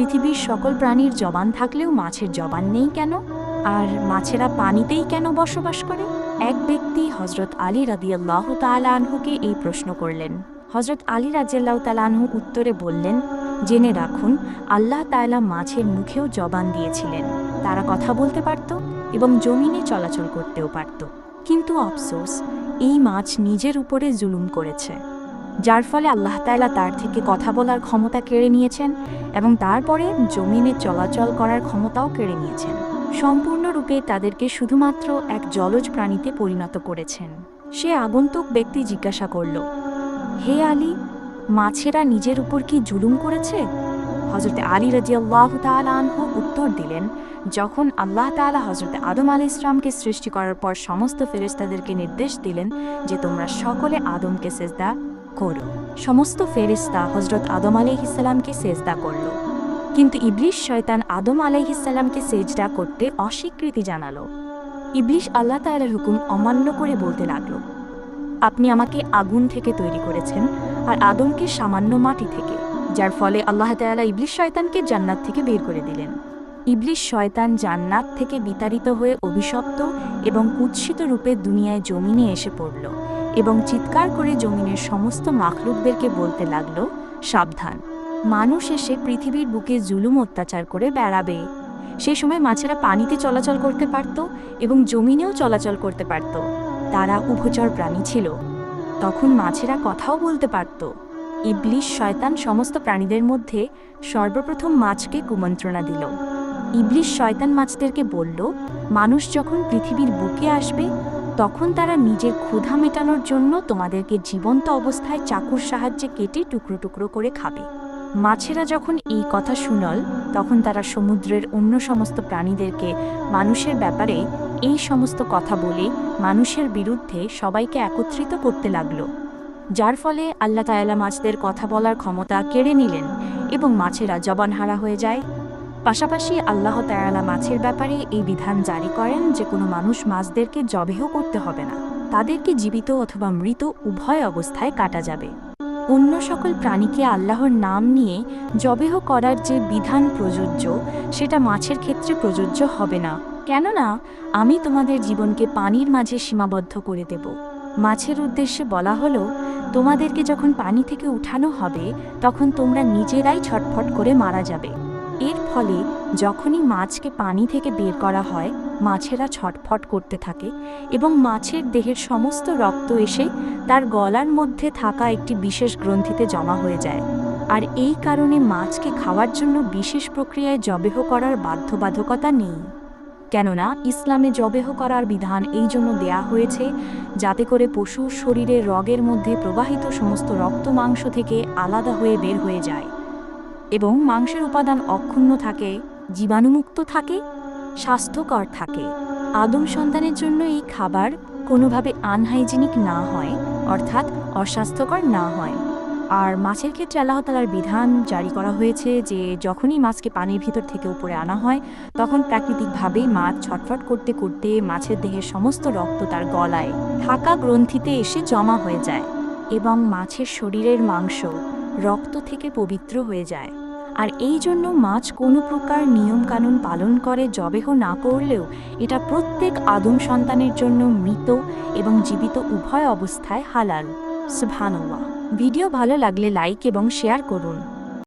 পৃথিবীর সকল প্রাণীর জবান থাকলেও মাছের জবান নেই কেন? আর মাছেরা পানিতেই কেন বসবাস করে? এক ব্যক্তি হজরত আলী রাদিয়াল্লাহ তাআলা আনহুকে এই প্রশ্ন করলেন। হজরত আলী রাজিয়াল্লাহ তাআলা আনহু উত্তরে বললেন, জেনে রাখুন, আল্লাহ তায়লা মাছের মুখেও জবান দিয়েছিলেন। তারা কথা বলতে পারত এবং জমিনে চলাচল করতেও পারত। কিন্তু আফসোস, এই মাছ নিজের উপরে জুলুম করেছে। যার ফলে আল্লাহ তাআলা তার থেকে কথা বলার ক্ষমতা কেড়ে নিয়েছেন এবং তারপরে জমিনে চলাচল করার ক্ষমতাও কেড়ে নিয়েছেন। সম্পূর্ণরূপে তাদেরকে শুধুমাত্র এক জলজ প্রাণীতে পরিণত করেছেন। সে আগন্তুক ব্যক্তি জিজ্ঞাসা করল, হে আলী, মাছেরা নিজের উপর কি জুলুম করেছে? হজরত আলী রাজিয়াল্লাহ তাআলা আনহু উত্তর দিলেন, যখন আল্লাহ তাআলা হজরত আদম আলী ইসলামকে সৃষ্টি করার পর সমস্ত ফেরেস্তাদেরকে নির্দেশ দিলেন যে তোমরা সকলে আদমকে সেজদা করো। সমস্ত ফেরেশতা হজরত আদম আলাইহিসসালামকে সেজদা করল। কিন্তু ইবলিশ শয়তান আদম আলাইহিসসালামকে সেজদা করতে অস্বীকৃতি জানালো। ইবলিশ আল্লাহ তাআলার হুকুম অমান্য করে বলতে লাগল, আপনি আমাকে আগুন থেকে তৈরি করেছেন আর আদমকে সামান্য মাটি থেকে, যার ফলে আল্লাহ তাআলা ইবলিশ শয়তানকে জান্নাত থেকে বের করে দিলেন। ইবলিশ শয়তান জান্নাত থেকে বিতাড়িত হয়ে অভিশপ্ত এবং কুৎসিত রূপে দুনিয়ায় জমিনে এসে পড়ল। এবং চিৎকার করে জমিনের সমস্ত মাখলুকদেরকে বলতে লাগল, সাবধান। মানুষ এসে পৃথিবীর বুকে জুলুম অত্যাচার করে বেড়াবে। সে সময় মাছেরা পানিতে চলাচল করতে পারত এবং জমিনেও চলাচল করতে পারত। তারা উভচর প্রাণী ছিল। তখন মাছেরা কথাও বলতে পারত, ইবলিশ শয়তান সমস্ত প্রাণীদের মধ্যে সর্বপ্রথম মাছকে কুমন্ত্রণা দিল। ইবলিশ শয়তান মাছদেরকে বলল, মানুষ যখন পৃথিবীর বুকে আসবে তখন তারা নিজের ক্ষুধা মেটানোর জন্য তোমাদেরকে জীবন্ত অবস্থায় চাকুর সাহায্যে কেটে টুকরো টুকরো করে খাবে। মাছেরা যখন এই কথা শুনল, তখন তারা সমুদ্রের অন্য সমস্ত প্রাণীদেরকে মানুষের ব্যাপারে এই সমস্ত কথা বলে মানুষের বিরুদ্ধে সবাইকে একত্রিত করতে লাগল। যার ফলে আল্লাহ তায়ালা মাছদের কথা বলার ক্ষমতা কেড়ে নিলেন এবং মাছেরা জবানহারা হয়ে যায়। পাশাপাশি আল্লাহ তায়ালা মাছের ব্যাপারে এই বিধান জারি করেন যে কোনো মানুষ মাছদেরকে জবেহ করতে হবে না। তাদেরকে জীবিত অথবা মৃত উভয় অবস্থায় কাটা যাবে। অন্য সকল প্রাণীকে আল্লাহর নাম নিয়ে জবেহ করার যে বিধান প্রযোজ্য, সেটা মাছের ক্ষেত্রে প্রযোজ্য হবে না। কেননা, আমি তোমাদের জীবনকে পানির মাঝে সীমাবদ্ধ করে দেব। মাছের উদ্দেশ্যে বলা হলো, তোমাদেরকে যখন পানি থেকে উঠানো হবে, তখন তোমরা নিজেরাই ছটফট করে মারা যাবে। এর ফলে যখনই মাছকে পানি থেকে বের করা হয়, মাছেরা ছটফট করতে থাকে এবং মাছের দেহের সমস্ত রক্ত এসে তার গলার মধ্যে থাকা একটি বিশেষ গ্রন্থিতে জমা হয়ে যায়। আর এই কারণে মাছকে খাওয়ার জন্য বিশেষ প্রক্রিয়ায় জবেহ করার বাধ্যবাধকতা নেই। কেননা, ইসলামে জবেহ করার বিধান এই জন্য দেয়া হয়েছে যাতে করে পশুর শরীরের রগের মধ্যে প্রবাহিত সমস্ত রক্ত মাংস থেকে আলাদা হয়ে বের হয়ে যায়। এবং মাংসের উপাদান অক্ষুণ্ণ থাকে, জীবাণুমুক্ত থাকে, স্বাস্থ্যকর থাকে। আদম সন্তানের জন্য এই খাবার কোনোভাবে আনহাইজিনিক না হয়, অর্থাৎ অস্বাস্থ্যকর না হয়। আর মাছের ক্ষেত্রে আল্লাহ তালার বিধান জারি করা হয়েছে যে, যখনই মাছকে পানির ভিতর থেকে উপরে আনা হয়, তখন প্রাকৃতিকভাবেই মাছ ছটফট করতে করতে মাছের দেহের সমস্ত রক্ত তার গলায় থাকা গ্রন্থিতে এসে জমা হয়ে যায় এবং মাছের শরীরের মাংস রক্ত থেকে পবিত্র হয়ে যায়। আর এই জন্য মাছ কোনো প্রকার নিয়মকানুন পালন করে, জবেহ না করলেও এটা প্রত্যেক আদম সন্তানের জন্য মৃত এবং জীবিত উভয় অবস্থায় হালাল। সুভানোয়া ভিডিও ভালো লাগলে লাইক এবং শেয়ার করুন।